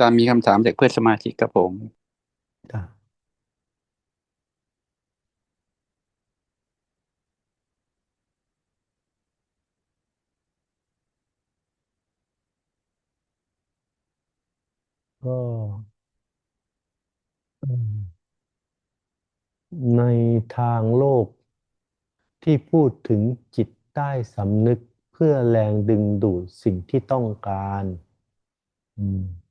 ตามมีคำถามจากเพื่อนสมาชิกครับผมจ้ะก็ในทางโลกที่พูดถึงจิตใต้สำนึกเพื่อแรงดึงดูดสิ่งที่ต้องการ อืม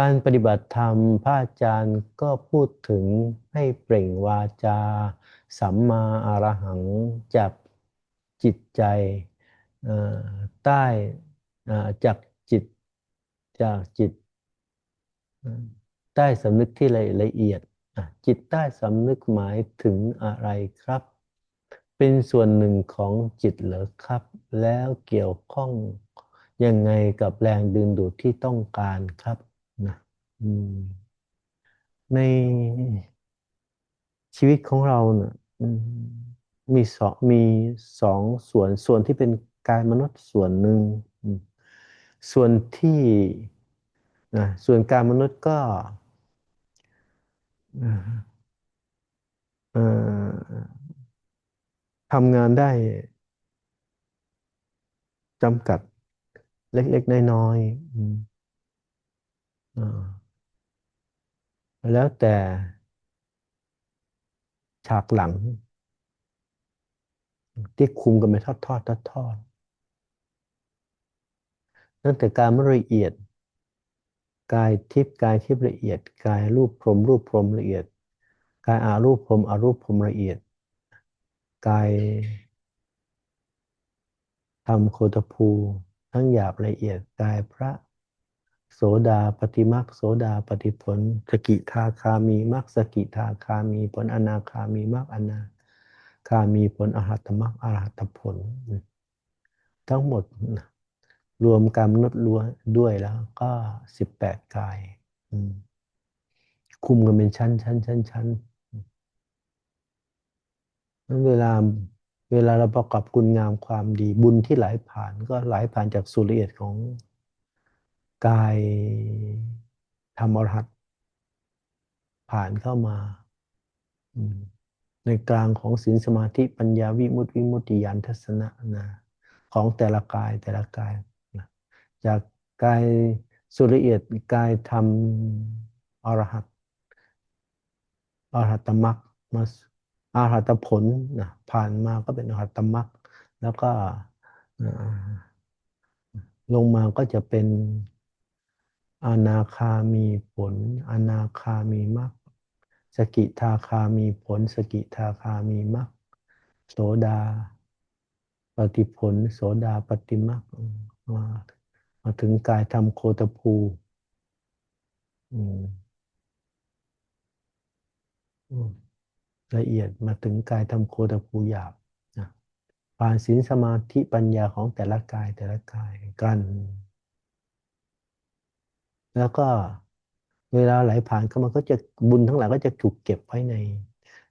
การปฏิบัติธรรมพระอาจารย์ก็พูดถึงให้เปล่งวาจา สัมมาอรหังจากจิตใจใต้จากจิตจากจิต ใต้สำนึกที่ละละเอียด จิตใต้สำนึกหมายถึงอะไรครับ เป็นส่วนหนึ่งของจิตเหรอครับ แล้วเกี่ยวข้องยังไงกับแรงดึงดูดที่ต้องการครับ อืม ในชีวิตของเราเนี่ยอืมมีสองมีสองส่วนส่วนที่เป็นกายมนุษย์ส่วนหนึ่งอืมส่วนที่นะส่วนกายมนุษย์ก็เอ่อเอ่อทำงานได้จำกัดเล็กๆน้อยๆอืมอ่า แล้วแต่ฉากหลัง ที่คุมกันเป็นทอดทอดทอดทอดตั้งแต่การไม่ละเอียด กายทิพย์กายทิพย์ละเอียด กายรูปพรหมรูปพรหมละเอียด กายอารูปพรหมอารูปพรหมละเอียด กายธรรมโคตภู ทั้งหยาบละเอียด กายพระ โสดาปฏิมักโสดาปฏิผล สกิทาคามีมักสกิทาคามีผลอนาคามีมักอนาคามีผลอรหัตมักอรหัตผล ทั้งหมดรวมกายมนุษย์รวมด้วยแล้วก็สิบแปดกายคุมกันเป็นชั้นชั้นชั้นชั้นนั้นเวลาเวลาเราประกอบคุณงามความดีบุญที่ไหลผ่านก็ไหลผ่านจากสุริเอียดของ กายธรรมอรหัตผ่านเข้ามา ในกลางของศีลสมาธิปัญญาวิมุตติวิมุตติญาณทัศนะนะของแต่ละกายแต่ละกายนะจากกายสุริเอียดกายธรรมอรหัตอรหัตมรรคมาอรหัตผลนะผ่านมาก็เป็นอรหัตมรรคแล้วก็ลงมาก็จะเป็น อนาคามีผล อนาคามีมรรคสกิทาคามีผล สกิทาคามีมรรคโสดา ปฏิผล โสดาปฏิมรรคมามาถึงกายธรรมโคตภูละเอียดมาถึงกายธรรมโคตภูหยาบผ่านศีลสมาธิปัญญาของแต่ละกายแต่ละกายกัน แล้วก็เวลาไหลผ่านเข้ามาก็จะบุญทั้งหลายก็จะถูกเก็บไว้ใน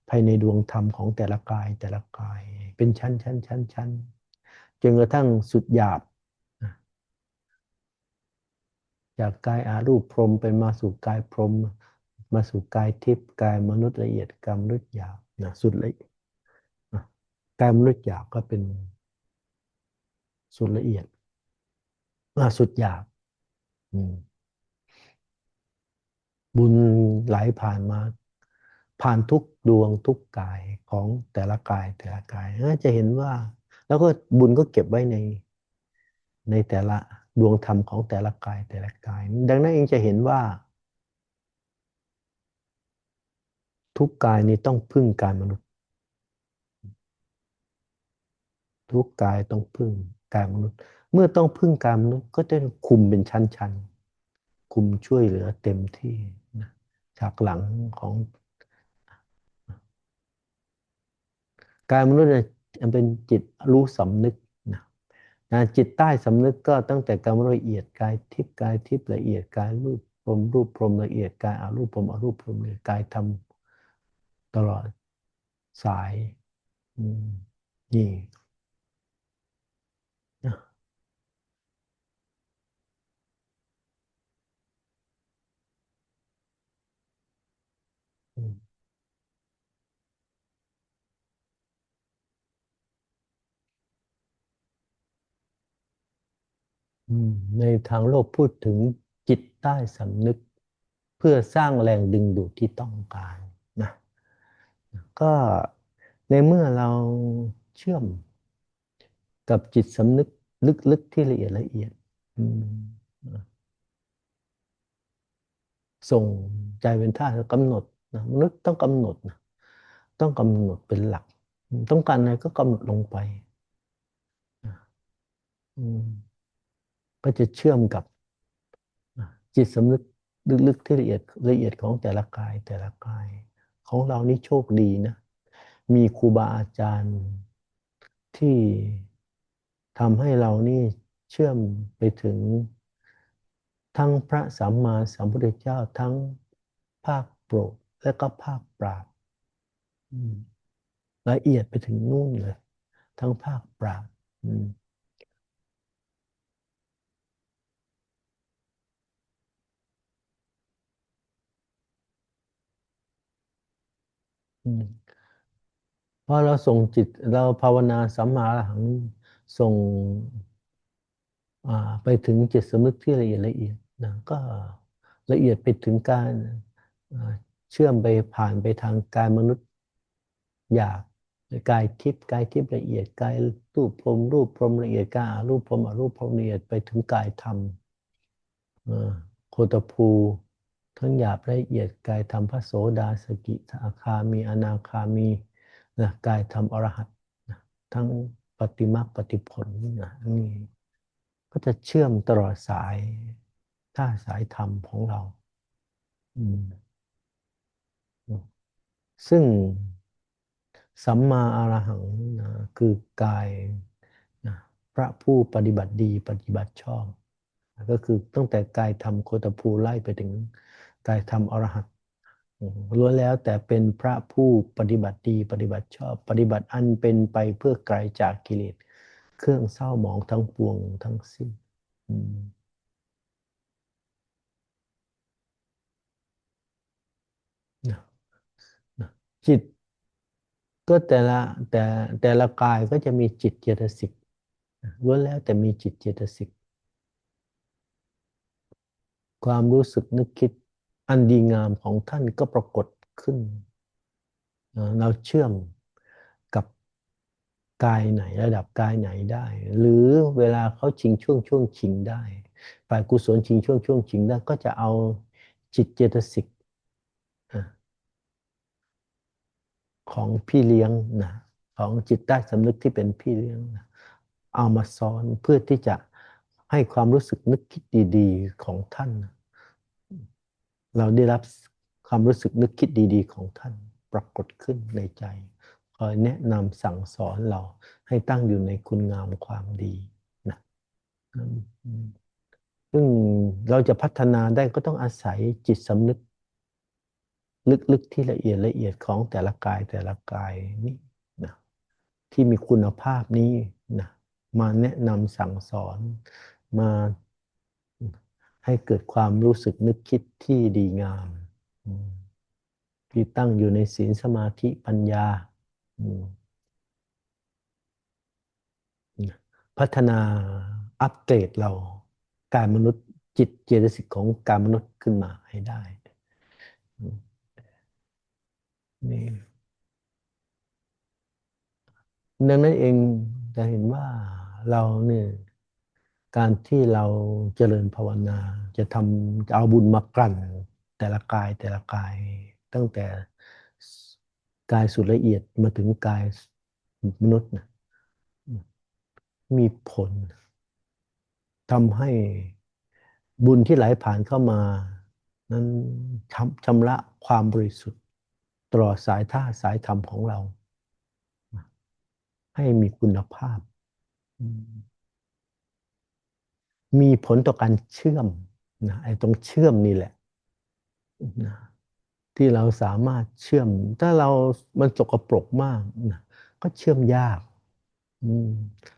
ภายในดวงธรรมของแต่ละกายแต่ละกาย เป็นชั้นชั้นชั้นชั้นจนกระทั่งสุดหยาบ จากกายอารูปพรหมเป็นมาสู่กายพรหมมาสู่กายทิพย์กายมนุษย์ละเอียดกายมนุษย์หยาบนะสุดละเอียดกายมนุษย์หยาบก็เป็น สุดละเอียดสุดหยาบอืม บุญไหลผ่านมา ผ่านทุกดวงทุกกายของแต่ละกายแต่ละกายจะเห็นว่า แล้วก็บุญก็เก็บไว้ในในแต่ละดวงธรรมของแต่ละกายแต่ละกาย ดังนั้นเองจะเห็นว่า ทุกกายนี้ต้องพึ่งกายมนุษย์ ทุกกายต้องพึ่งกายมนุษย์ เมื่อต้องพึ่งกายมนุษย์ก็จะคุมเป็นชั้นๆคุมช่วยเหลือเต็มที่ นะจากหลังของกายมนุษย์เนี่ยเป็นจิตรู้สำนึกนะนะจิตใต้สำนึกก็ตั้งแต่กายละเอียดกายทิพย์กายทิพย์ละเอียดกายรูปพรมรูปพรมละเอียดกายอารูปพรมอารูปพรมละเอียดกายทำตลอดสายนี่ อืม ในทางโลกพูดถึงจิตใต้สำนึก เพื่อสร้างแรงดึงดูดที่ต้องการนะก็ในเมื่อเราเชื่อมกับจิตสำนึกลึกๆที่ละเอียดละเอียดส่งใจเป็นท่าตุกำหนดนะมนุษย์ต้องกำหนดนะต้องกำหนดเป็นหลัก ต้องการอะไรก็กำหนดลงไป อืม ก็จะเชื่อมกับจิตสำนึกลึกๆที่ละเอียดละเอียดของแต่ละกายแต่ละกาย ของเรานี่โชคดีนะ มีครูบาอาจารย์ที่ทำให้เรานี่เชื่อมไปถึง ทั้งพระสัมมาสัมพุทธเจ้าทั้งภาคโปรดและก็ภาคปราบละเอียดไปถึงนู่นเลย ทั้งภาคปราบ เพอเราส่งจิตเราภาวนาสัมมาอรหังส่งไปถึงจิตสำนึกที่ละเอียดละเอียดนะก็ละเอียดไปถึงการเชื่อมไปผ่านไปทางกายมนุษย์อยากกายทิพย์กายทิพย์ละเอียดกายรูปพรมรูปพรมละเอียดกายรูปพรมอรูปพรมละเอียดไปถึงกายธรรมโคตภู ทั้งหยาบละเอียดกายธรรมพระโสดาสกิทาคามีอนาคามีนะกายธรรมอรหัตนะทั้งปฏิมาปฏิผลนะนี่ก็จะเชื่อมตลอดสายท่าสายธรรมของเรา ซึ่งสัมมาอรหังนะคือกายนะพระผู้ปฏิบัติดีปฏิบัติชอบ ก็คือตั้งแต่กายธรรมโคตภูไล่ไปถึง กายธรรมอรหัตล้วนแล้วแต่เป็นพระผู้ปฏิบัติดีปฏิบัติชอบ ปฏิบัติอันเป็นไปเพื่อไกลจากกิเลสเครื่องเศร้าหมองทั้งปวงทั้งสิ้นจิต ก็แต่ละแต่แต่ละกายก็จะมีจิตเจตสิกล้วนแล้วแต่มีจิตเจตสิก ความรู้สึกนึกคิด อันดีงามของท่านก็ปรากฏขึ้น เราเชื่อมกับกายไหนระดับกายไหนได้ หรือเวลาเขาชิงช่วงช่วงชิงได้ฝ่ายกุศลชิงช่วงช่วงชิงได้ก็จะเอาจิตเจตสิกของพี่เลี้ยงนะของจิตใต้สำนึกที่เป็นพี่เลี้ยงนะเอามาซ้อนเพื่อที่จะให้ความรู้สึกนึกคิดดี ๆ ของท่าน เราได้รับความรู้สึกนึกคิดดีๆ ของท่านปรากฏขึ้นในใจ คอยแนะนำสั่งสอนเราให้ตั้งอยู่ในคุณงามความดีนะซึ่งเราจะพัฒนาได้ก็ต้องอาศัยจิตสำนึก ลึกๆที่ละเอียดละเอียดของแต่ละกายแต่ละกายนี่นะที่มีคุณภาพนี้นะมาแนะนำสั่งสอนมา ให้เกิดความรู้สึกนึกคิดที่ดีงาม ที่ตั้งอยู่ในศีลสมาธิปัญญา พัฒนาอัปเกรดเราการมนุษย์จิตเจตสิกของการมนุษย์ขึ้นมาให้ได้นี่ดังนั้นเองจะเห็นว่าเราเนี่ย การที่เราเจริญภาวนา จะทำจะเอาบุญมากลั่นแต่ละกายแต่ละกาย ตั้งแต่กายสุดละเอียดมาถึงกายมนุษย์นะมีผลทำให้บุญที่ไหลผ่านเข้ามา นั้นชำระความบริสุทธิ์ตลอดสายท่าสายธรรมของเรา ให้มีคุณภาพ มีผลต่อการเชื่อมนะไอ้ตรงเชื่อมนี่แหละนะที่เราสามารถเชื่อม ถ้าเรามันสกปรกมากนะก็เชื่อมยาก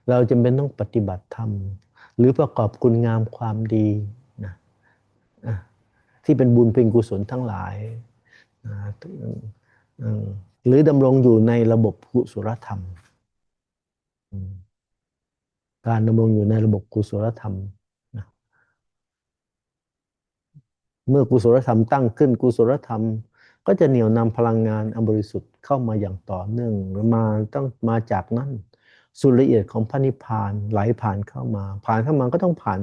เราจำเป็นต้องปฏิบัติธรรม หรือประกอบคุณงามความดีนะที่เป็นบุญเป็นกุศลทั้งหลายหรือดำรงอยู่ในระบบกุศลธรรม การดำรงอยู่ในระบบกุศลธรรม เมื่อกุศลธรรมตั้งขึ้นกุศลธรรม ก็จะเหนี่ยวนำพลังงานอันบริสุทธิ์เข้ามาอย่างต่อเนื่องมาต้องมาจากนั้นสุดละเอียดของพระนิพพานไหลผ่านเข้ามา ผ่านเข้ามาก็ต้องผ่าน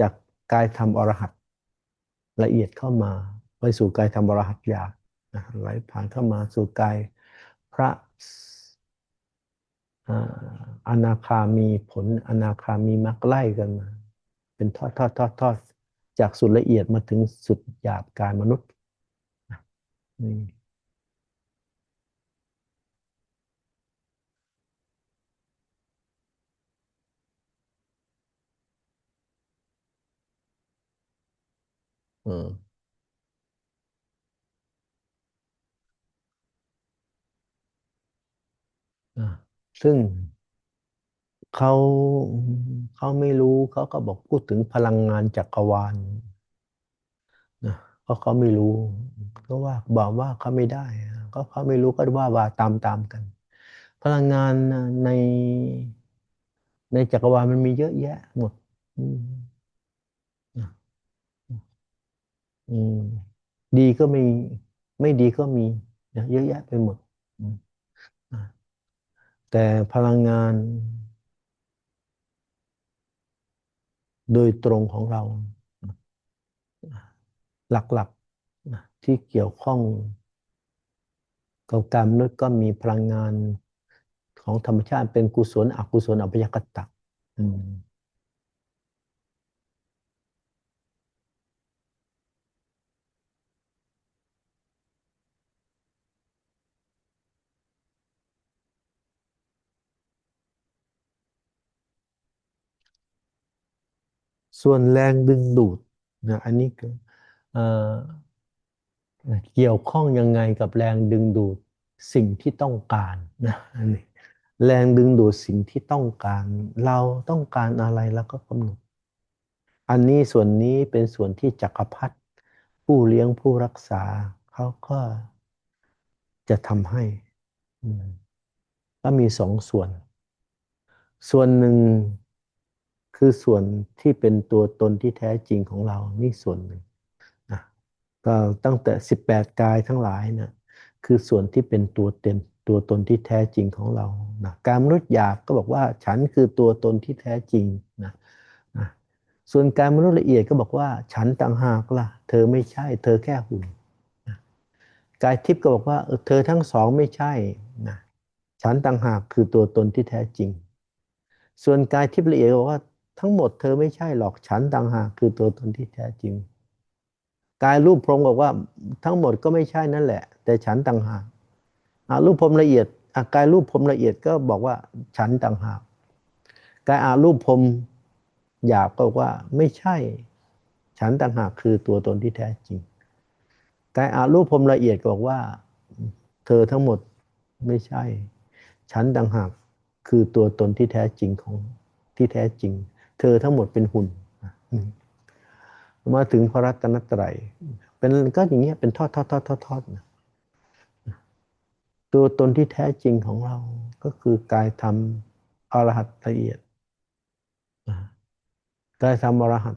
จากกายธรรมอรหัตละเอียดเข้ามาไปสู่กายธรรมอรหัตหยาไหลผ่านเข้ามาสู่กายพระอนาคามีผลอนาคามีมรรคไล่กันมา เป็นทอดทอดทอดทอด จากสุดละเอียดมาถึงสุดหยาบกายมนุษย์นี่อืมซึ่งเขา เขาไม่รู้เขาก็บอกพูดถึงพลังงานจักรวาลนะเพราะเขาไม่รู้ ก็ว่าบอกว่าเขาไม่ได้ก็เขาไม่รู้ก็ว่าว่าตามตามกัน พลังงานในในจักรวาลมันมีเยอะแยะหมดดีก็มี ไม่ดีก็มีเยอะแยะไปหมดแต่พลังงาน โดยตรงของเรา หลักๆที่เกี่ยวข้องกับการมนุษย์ก็มีพลังงานของธรรมชาติเป็นกุศลอกุศลอพยกตะ ส่วนแรงดึงดูดนะอันนี้เกี่ยวข้องยังไงกับแรงดึงดูดสิ่งที่ต้องการนะอันนี้แรงดึงดูดสิ่งที่ต้องการ เราต้องการอะไรแล้วก็กำหนด อันนี้ส่วนนี้เป็นส่วนที่จักรพรรดิผู้เลี้ยงผู้รักษาเขาก็จะทำให้ก็มีสองส่วน ส่วนหนึ่ง คือส่วนที่เป็นตัวตนที่แท้จริงของเรานี่ส่วนหนึ่งนะก็ตั้งแต่ 18 กายทั้งหลายนะคือส่วนที่เป็นตัวเต็มตัวตนที่แท้จริงของเรานะการมนุษย์หยาบก็บอกว่าฉันคือตัวตนที่แท้จริงนะนะส่วนการมนุษย์ละเอียดก็บอกว่า ฉันต่างหากล่ะ เธอไม่ใช่ เธอแค่หุ่นนะกายทิพย์ก็บอกว่าเธอทั้งสองไม่ใช่นะฉันต่างหากคือตัวตนที่แท้จริง ส่วนกายทิพย์ละเอียดบอกว่า ทั้งหมดเธอไม่ใช่หรอกฉันต่างหากคือตัวตนที่แท้จริง กายรูปพรมบอกว่าทั้งหมดก็ไม่ใช่นั่นแหละ แต่ฉันต่างหากรูปพรมละเอียดกายรูปพรมละเอียดก็บอกว่าฉันต่างหากกายอารูปพรมหยาบก็บอกว่าไม่ใช่ ฉันต่างหากคือตัวตนที่แท้จริงกายอารูปพรมละเอียดบอกว่า เธอทั้งหมดไม่ใช่ ฉันต่างหากคือตัวตนที่แท้จริงของที่แท้จริง เธอทั้งหมดเป็นหุ่นมาถึงพระรัตนตรัยเป็นก็อย่างเงี้ยเป็นทอดทอดทอดทอดทอดนะตัวตนที่แท้จริงของเราก็คือกายธรรมอรหัตละเอียดกายธรรมอรหัต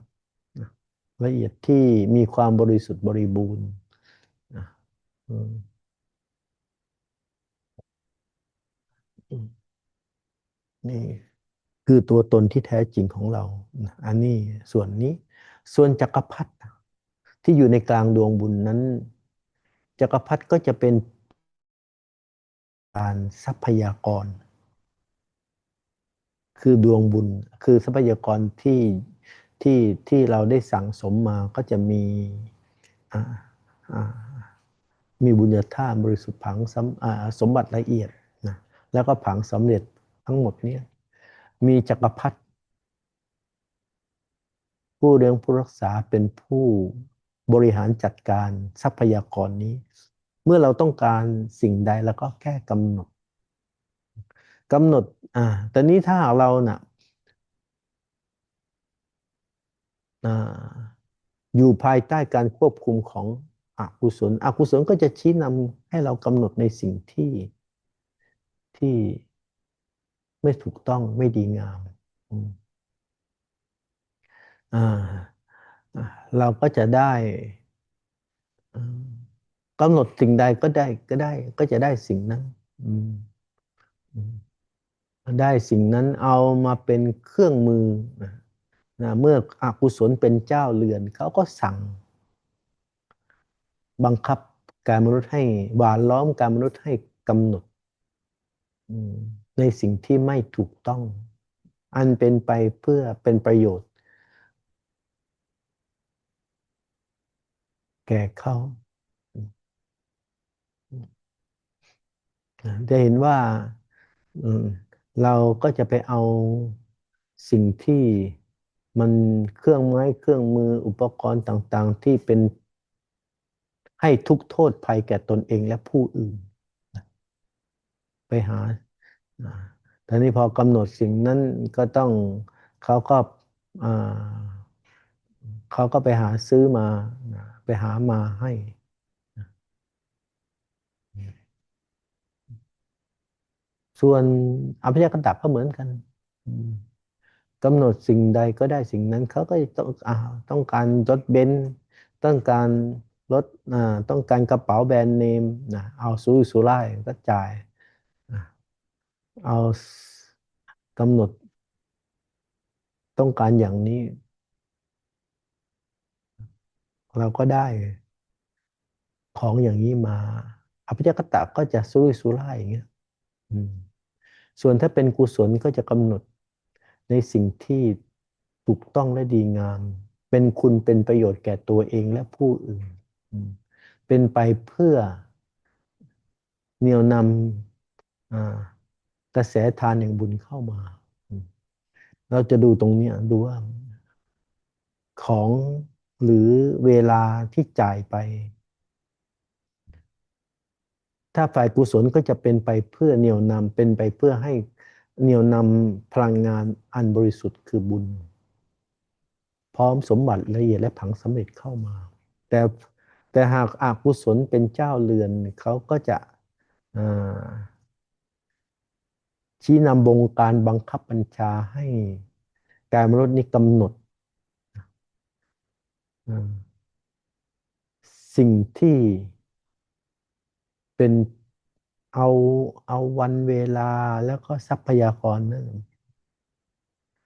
ละเอียดที่มีความบริสุทธิ์บริบูรณ์นี่ คือตัวตนที่แท้จริงของเรา อันนี้ส่วนนี้ ส่วนจักรพรรดิที่อยู่ในกลางดวงบุญนั้น จักรพรรดิก็จะเป็นการทรัพยากร คือดวงบุญ คือทรัพยากรที่ที่ที่เราได้สั่งสมมาก็จะมีมีบุญญาธาตุบริสุทธิ์ผังสมสมบัติละเอียดนะแล้วก็ผังสำเร็จทั้งหมดเนี้ มีจักรพรรดิผู้เลี้ยงผู้รักษาเป็นผู้บริหารจัดการทรัพยากรนี้ เมื่อเราต้องการสิ่งใดแล้วก็แค่กำหนดกำหนดอ่าแต่นี้ถ้าเราเนะ่ะอยู่ภายใต้การควบคุมของอกุศลอกุศลก็จะชี้นำให้เรากำหนดในสิ่งที่ที่ ไม่ถูกต้องไม่ดีงามเราก็จะได้กำหนดสิ่งใดก็ได้ก็ได้ ก็จะได้สิ่งนั้นได้สิ่งนั้นเอามาเป็นเครื่องมือนะนะเมื่ออกุศลเป็นเจ้าเรือนเขาก็สั่ง บังคับการมนุษย์ให้หวานล้อมการมนุษย์ให้กำหนดอืม ในสิ่งที่ไม่ถูกต้อง อันเป็นไปเพื่อเป็นประโยชน์ แก่เขาจะเห็นว่าเราก็จะไปเอาสิ่งที่มันเครื่องไม้เครื่องมืออุปกรณ์ต่างๆ ที่เป็นให้ทุกโทษภัยแก่ตนเองและผู้อื่น ไปหา ตอนนี้พอกำหนดสิ่งนั้นก็ต้องเขาก็เขาก็ไปหาซื้อมาไปหามาให้ส่วนอภิญญากตับก็เหมือนกันกำหนดสิ่งใดก็ได้สิ่งนั้นเขาก็ต้องอต้องการรถเบนซ์ต้องการรถต้องการกระเป๋าแบรนด์เนมนะเอาซูรุสุร่ายก็จ่าย เอากำหนด ต้องการอย่างนี้ เราก็ได้ ของอย่างนี้มาอภิญญากตะก็จะซุรุยสุร่ายอย่างเงี้ยส่วนถ้าเป็นกุศลก็จะกำหนดในสิ่งที่ถูกต้องและดีงาม เป็นคุณเป็นประโยชน์แก่ตัวเองและผู้อื่น เป็นไปเพื่อเหนี่ยวนำ กระแสทานแห่งบุญเข้ามา เราจะดูตรงนี้ดูว่า ของหรือเวลาที่จ่ายไป ถ้าฝ่ายกุศลก็จะเป็นไปเพื่อเหนี่ยวนำเป็นไปเพื่อให้เหนี่ยวนำพลังงานอันบริสุทธิ์คือบุญ พร้อมสมบัติละเอียดและผังสำเร็จเข้ามา แต่แต่หากอากุศลเป็นเจ้าเรือนเขาก็จะอ่า ชี้นำบงการบังคับบัญชาให้กายมนุษย์นี้กำหนด สิ่งที่เป็นเอาเอาวันเวลาแล้วก็ทรัพยากรนั่น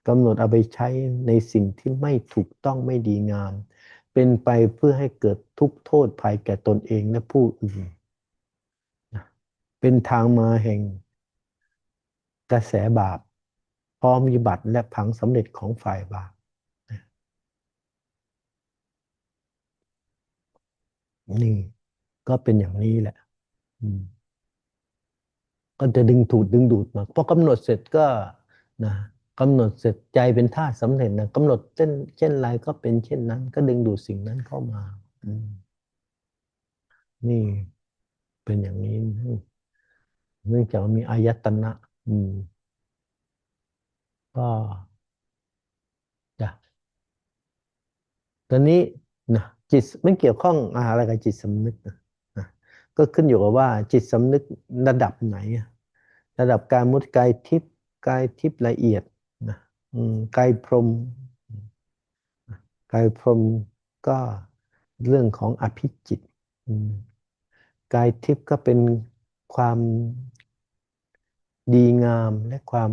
กำหนดเอาไปใช้ในสิ่งที่ไม่ถูกต้องไม่ดีงาม เป็นไปเพื่อให้เกิดทุกข์โทษภัยแก่ตนเองและผู้อื่น เป็นทางมาแห่ง กระแสบาปพร้อมวิบัติและผังสำเร็จของฝ่ายบาปนี่ก็เป็นอย่างนี้แหละก็จะดึงถูดดึงดูดมาพอกำหนดเสร็จก็นะกำหนดเสร็จใจเป็นท่าตุสำเร็จนะกำหนดเช่นเช่นไรก็เป็นเช่นนั้น ก็ดึงดูดสิ่งนั้นเข้ามามนี่เป็นอย่างนี้เนื่องจากมีอายตนะ อืม ก็จ้ะตอนนี้นะจิตไม่เกี่ยวข้องอะไรกับจิตสำนึกนะก็ขึ้นอยู่กับว่า จิตสำนึกระดับไหน ระดับการมุดกายทิพย์กายทิพย์ละเอียดนะอืมกายพรหมกายพรหมก็เรื่องของอภิจิตอืมกายทิพย์ก็เป็นความ ดีงามและความ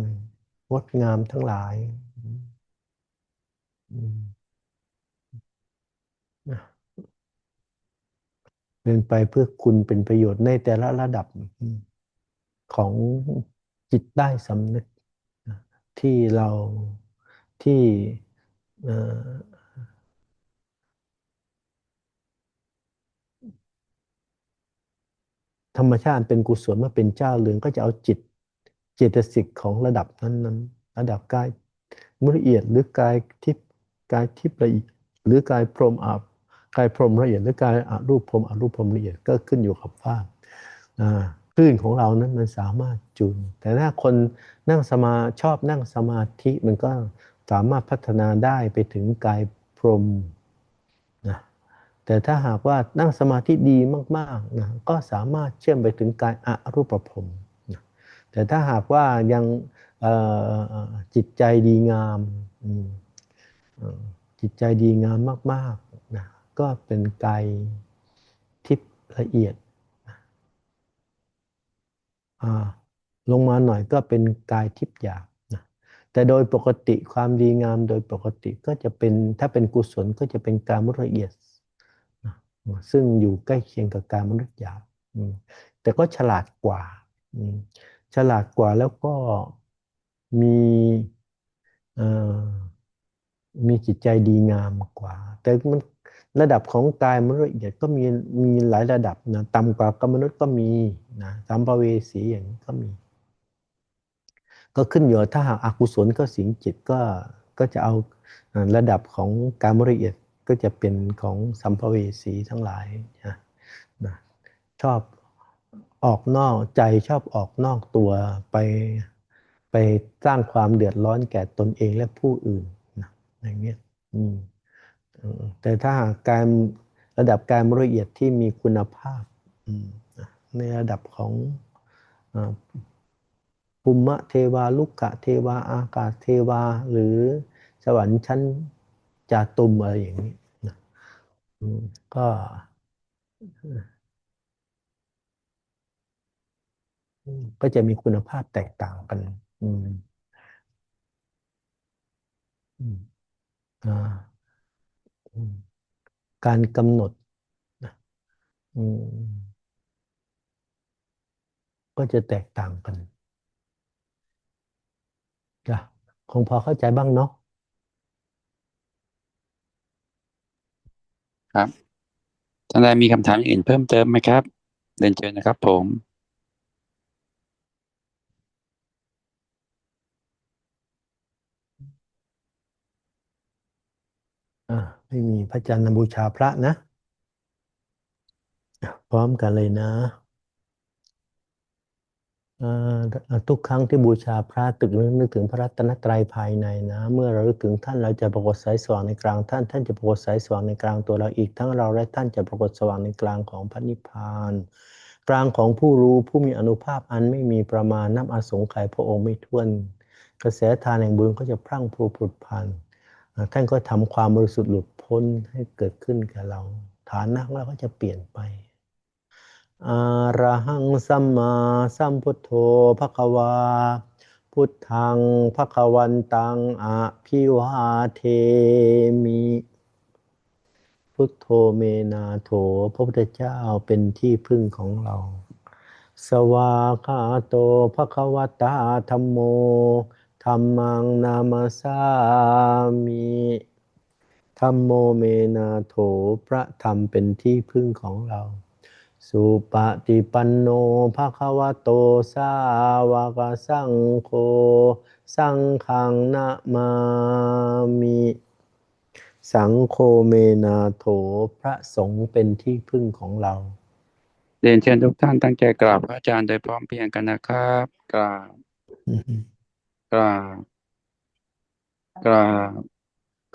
งดงามทั้งหลายเป็นไปเพื่อคุณเป็นประโยชน์ในแต่ละระดับของจิตได้สำนึกที่เราที่ธรรมชาติเป็นกุศลเมื่อเป็นเจ้าเรือนก็จะเอาจิต เจตสิกของระดับนั้นๆ ระดับกายมละเอียดหรือกายทิพกายทิพละเอียดหรือกายพรหมอาบกายพรหมละเอียดหรือกายอารูปพรหมอารูปพรหมละเอียดก็ขึ้นอยู่กับว่าอ่าคลื่นของเรานั้นมันสามารถจูน แต่ถ้าคนนั่งสมาชอบนั่งสมาธิมันก็สามารถพัฒนาได้ไปถึงกายพรหมนะแต่ถ้าหากว่านั่งสมาธิดีมากๆนะก็สามารถเชื่อมไปถึงกายอรูปพนะ แต่ถ้าหากว่ายังจิตใจดีงามจิตใจดีงามมากๆนะก็เป็นกายละเอียดลงมาหน่อยก็เป็นกายทิพย์หยาบนะแต่โดยปกติความดีงามโดยปกติก็จะเป็นถ้าเป็นกุศลก็จะเป็นการมุละเอียดนะซึ่งอยู่ใกล้เคียงกับการมนุษย์หยาบแต่ก็ฉลาดกว่า ฉลาดกว่าแล้วก็มีมีจิตใจดีงามกว่า แต่มันระดับของกายมนุษย์ละเอียดก็มีมีหลายระดับนะต่ำกว่ากมนุษย์ก็มีนะสัมภเวสีอย่างนี้ก็มี ก็ขึ้นอยู่ถ้าหากอกุศลก็สิงจิตก็ก็จะเอาระดับของการมละเอียดก็จะเป็นของสัมภเวสีทั้งหลายนะนะชอบ ออกนอกใจชอบออกนอกตัวไปไปสร้างความเดือดร้อนแก่ตนเองและผู้อื่นนะอย่างเงี้ยอืมแต่ถ้าการระดับการละเอียดที่มีคุณภาพในระดับของภูมิเทวาลุกขะเทวาอากาศเทวา หรือสวรรค์ชั้นจาตุมอะไรอย่างนี้นะก็ ก็จะมีคุณภาพแตกต่างกัน อืมอ่าการกำหนดก็จะแตกต่างกันจ้ะคงพอเข้าใจบ้างเนาะครับท่านใดมีคำถามอื่นเพิ่มเติมไหมครับ เรียนเชิญนะครับผม อ่าไม่มีพระจันทร์บูชาพระนะ พร้อมกันเลยนะทุกครั้งที่บูชาพระตึกนึกถึงพระรัตนตรัยภายในนะ เมื่อเราลึกถึงท่านเราจะปรากฏสายสว่างในกลางท่าน ท่านจะปรากฏสายสว่างในกลางตัวเราอีกทั้งเราและท่านจะปรากฏสว่างในกลางของพระนิพพาน กลางของผู้รู้ผู้มีอนุภาพอันไม่มีประมาณนับอาสงไขยพระองค์ไม่ท้วน กระแสทานแห่งบุญก็จะพรั่งพรูผุดพัน ท่านก็ทำความบริสุทธิ์หลุดพ้นให้เกิดขึ้นกับเรา ฐานะของเราก็จะเปลี่ยนไปอะระหังสัมมาสัมพุทโธภควา พุทธังภควันตังอะพิวาเทมิ พุทโธเมนาโถ พระพุทธเจ้าเป็นที่พึ่งของเรา สวาคาโตภควตาธรรมโม ธรรมังนามาสามิธรรมโมเมนาโถพระธรรมเป็นที่พึ่งของเรา สุปฏิปันโนภะควโตสาวกสังโฆสังฆังนะมามิสังโฆเมนาโถพระสงฆ์เป็นที่พึ่งของเรา เรียนเชิญทุกท่านตั้งใจกราบพระอาจารย์โดยพร้อมเพรียงกันนะครับกราบ กราบกราบ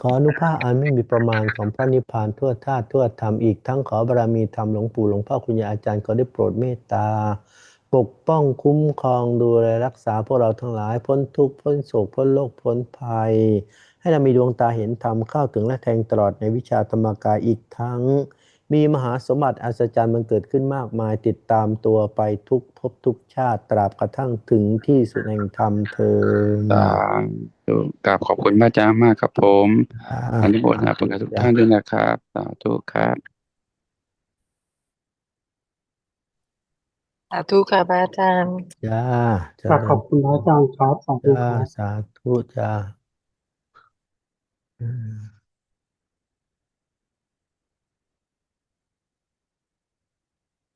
ขออนุภาพอันไม่มีประมาณของพระนิพพานทั่วธาตุทั่วธรรมอีกทั้งขอบารมีธรรมหลวงปู่หลวงพ่อคุณยาอาจารย์ขอได้โปรดเมตตา ปกป้องคุ้มครองดูแลรักษาพวกเราทั้งหลายพ้นทุกข์พ้นโศกพ้นโรคพ้นภัย ให้เรามีดวงตาเห็นธรรมเข้าถึงและแทงตลอดในวิชาธรรมกายอีกทั้ง มีมหาสมบัติอัศจรรย์มันเกิดขึ้นมากมายติดตามตัวไปทุกภพทุกชาติตราบกระทั่งถึงที่สุดแห่งธรรมเธอสาธุกราบขอบคุณพระอาจารย์มากครับผมอนุโมทนาบุญกับทุกท่านด้วยนะครับสาธุครับสาธุค่ะพระอาจารย์จ้าจ้าขอบคุณพระอาจารย์ครับสาธุจ้าครับสาธุจ้าอืม